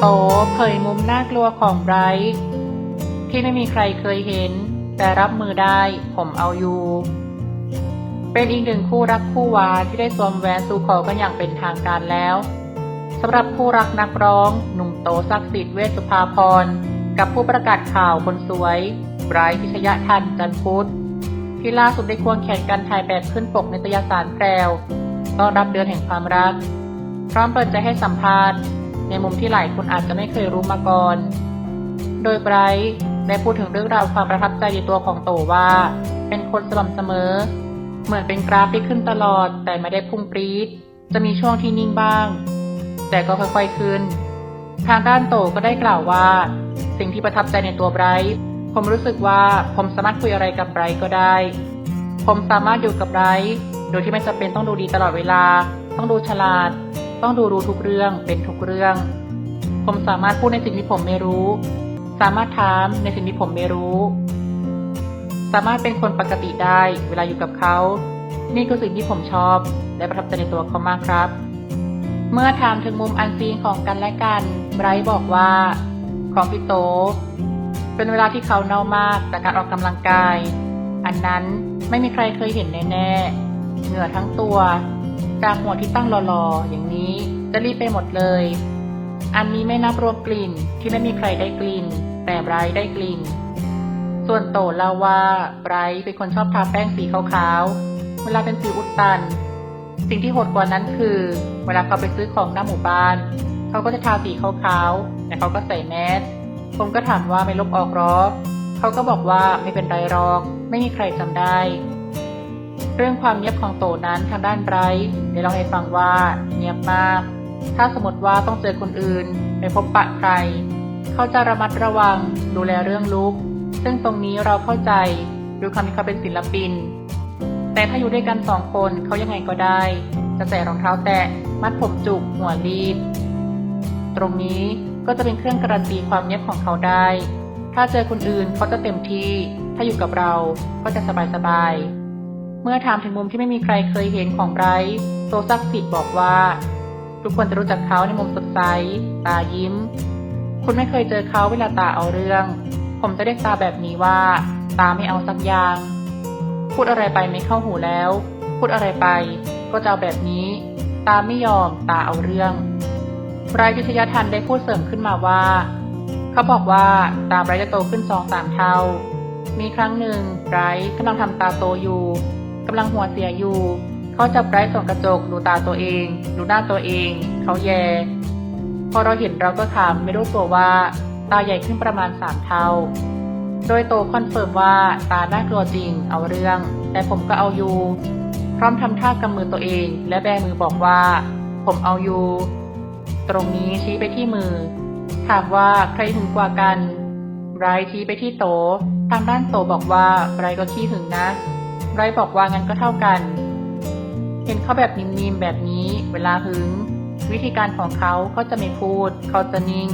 โตเผยมุมน่ากลัวของไบรท์ที่ไม่มีใครเคยเห็น แต่รับมือได้ผมเอาอยู่ เป็นอีกหนึ่งคู่รักคู่หวานที่ได้สวมแหวนสู่ขอกันอย่างเป็นทางการแล้วสำหรับคู่รักนักร้อง หนุ่มโตศักดิ์สิทธิ์เวชสุภาพรกับผู้ประกาศข่าวคนสวยไบรท์พิชยะทันจันพุทธที่ล่าสุดได้ควงแขนกันถ่ายแบบขึ้นปกในิตยสารแพรวต้อนรับเดือนแห่งความรัก พร้อมเปิดใจให้สัมภาษณ์ ในมุมที่หลายคนอาจจะไม่เคยรู้มาก่อน โดยไบรท์ได้พูดถึงเรื่องราวความประทับใจในตัวของโตว่า เป็นคนสม่ำเสมอ เหมือนเป็นกราฟที่ขึ้นตลอด แต่ไม่ได้พุ่งปรี๊ดจะมีช่วงที่นิ่งบ้าง แต่ก็ค่อยๆขึ้น ทางด้านโตก็ได้กล่าวว่า สิ่งที่ประทับใจในตัวไบรท์ผมรู้สึกว่าผมสามารถคุยอะไรกับไบรท์ก็ได้ ผมสามารถอยู่กับไบรท์โดยที่ไม่จำเป็นต้องดูดีตลอดเวลา ต้องดูฉลาด ต้องดูรู้ทุกเรื่องเป็นทุกเรื่อง ผมสามารถพูดในสิ่งที่ผมไม่รู้ สามารถถามในสิ่งที่ผมไม่รู้ สามารถเป็นคนปกติได้เวลาอยู่กับเขา นี่คือสิ่งที่ผมชอบ และประทับใจในตัวเขามากครับ เมื่อถามถึงมุมอันซีนของกันและกันไบรท์บอกว่าของพี่โต เป็นเวลาที่เขาเน่ามากจากการออกกำลังกาย อันนั้นไม่มีใครเคยเห็นแน่ๆเหงื่อทั้งตัว จากหัวที่ตั้งรอๆอย่างนี้จะรีบไปหมดเลย อันนี้ไม่นับรวมกลิ่นที่ไม่มีใครได้กลิ่น แต่ไบรท์ได้กลิ่น ส่วนโตเล่าว่าไบรท์เป็นคนชอบทาแป้งสีขาวๆ เวลาเป็นสิวอุดตัน สิ่งที่โหดกว่านั้นคือ เวลาเขาไปซื้อของหน้าหมู่บ้าน เขาก็จะทาสีขาวๆแต่เขาก็ใส่แมสผมก็ถามว่าไม่ลบออกหรอเขาก็บอกว่าไม่เป็นไรหรอก ไม่มีใครจำได้ เรื่องความเงียบของโตนั้นทางด้านไบรท์ได้เล่าให้ฟังว่าเงียบมาก ถ้าสมมติว่าต้องเจอคนอื่นไปพบปะใคร เขาจะระมัดระวังดูแลเรื่องลุก ซึ่งตรงนี้เราเข้าใจดูความที่เขาเป็นศิลปิน แต่ถ้าอยู่ด้วยกันสองคนเขายังไงก็ได้ จะใส่รองเท้าแตะมัดผมจุกหัวรีบ ตรงนี้ก็จะเป็นเครื่องการันตีความเงียบของเขาได้ ถ้าเจอคนอื่นเขาจะเต็มที่ ถ้าอยู่กับเราก็จะสบายสบาย เมื่อถามถึงมุมที่ไม่มีใครเคยเห็นของไบรท์โซซักสิทธิ์บอกว่า ทุกคนจะรู้จักเขาในมุมสดใส ตายิ้ม คุณไม่เคยเจอเขาเวลาตาเอาเรื่อง ผมจะเรียกตาแบบนี้ว่า ตาไม่เอาสักอย่าง พูดอะไรไปไม่เข้าหูแล้ว พูดอะไรไปก็จะเอาแบบนี้ ตาไม่ยอมตาเอาเรื่องไบรท์วิทยาทันได้พูดเสริมขึ้นมาว่า เขาบอกว่าตาไบรท์จะโตขึ้นสองสามเท่ามีครั้งหนึ่งไบรท์กำลังทำตาโตอยู่ กำลังหัวเสียอยู่ เขาจับไรท์ส่องกระจกดูตาตัวเอง ดูหน้าตัวเอง เขาแย พอเราเห็นเราก็ถามไม่รู้ตัวว่า ตาใหญ่ขึ้นประมาณสามเท่า โดยโตคอนเฟิร์มว่าตาน่ากลัวจริง เอาเรื่อง แต่ผมก็เอาอยู่ พร้อมทำท่ากำมือตัวเอง และแบมือบอกว่า ผมเอาอยู่ ตรงนี้ชี้ไปที่มือ ถามว่าใครหึงกว่ากันไบรท์ชี้ไปที่โต ทางด้านโตบอกว่าไบรท์ก็ขี้หึงนะ ไรบอกว่างั้นก็เท่ากัน เห็นเขาแบบนิ่มๆแบบนี้ เวลาหึง วิธีการของเขาเขาจะไม่พูด เขาจะนิ่ง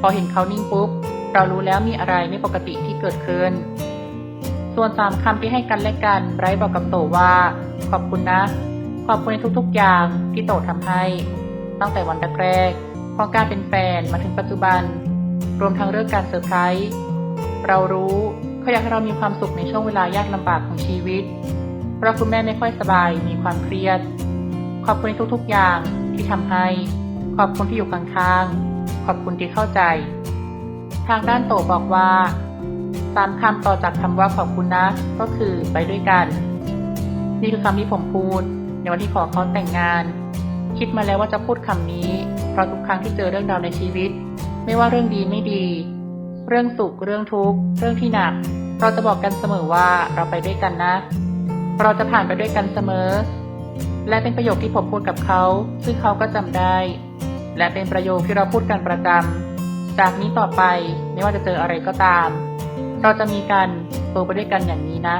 พอเห็นเขานิ่งปุ๊บ เรารู้แล้วมีอะไรไม่ปกติที่เกิดขึ้น ส่วนสามคำที่ให้กันและกันไบรท์บอกกับโตว่า ขอบคุณนะ ขอบคุณในทุกๆอย่างที่โตทำให้ ตั้งแต่วันแรกๆของการเป็นแฟนมาถึงปัจจุบัน รวมทั้งเรื่องการเซอร์ไพรส์เรารู้ เขาอยากให้เรามีความสุขในช่วงเวลายากลำบากของชีวิต เพราะคุณแม่ไม่ค่อยสบาย มีความเครียด ขอบคุณในทุกๆอย่างที่ทำให้ ขอบคุณที่อยู่ข้างๆ ขอบคุณที่เข้าใจ ทางด้านโตบอกว่าสามคำต่อจากคำว่าขอบคุณนะ ก็คือไปด้วยกัน นี่คือคำที่ผมพูดในวันที่ขอเขาแต่งงาน คิดมาแล้วว่าจะพูดคำนี้ เพราะทุกครั้งที่เจอเรื่องราวในชีวิต ไม่ว่าเรื่องดีไม่ดี เรื่องสุขเรื่องทุกข์ เรื่องที่หนัก เราจะบอกกันเสมอว่าเราไปด้วยกันนะ เราจะผ่านไปด้วยกันเสมอ และเป็นประโยคที่ผมพูดกับเขา ซึ่งเขาก็จำได้ และเป็นประโยคที่เราพูดกันประจำจากนี้ต่อไปไม่ว่าจะเจออะไรก็ตาม เราจะมีกันโตไปด้วยกันอย่างนี้นะ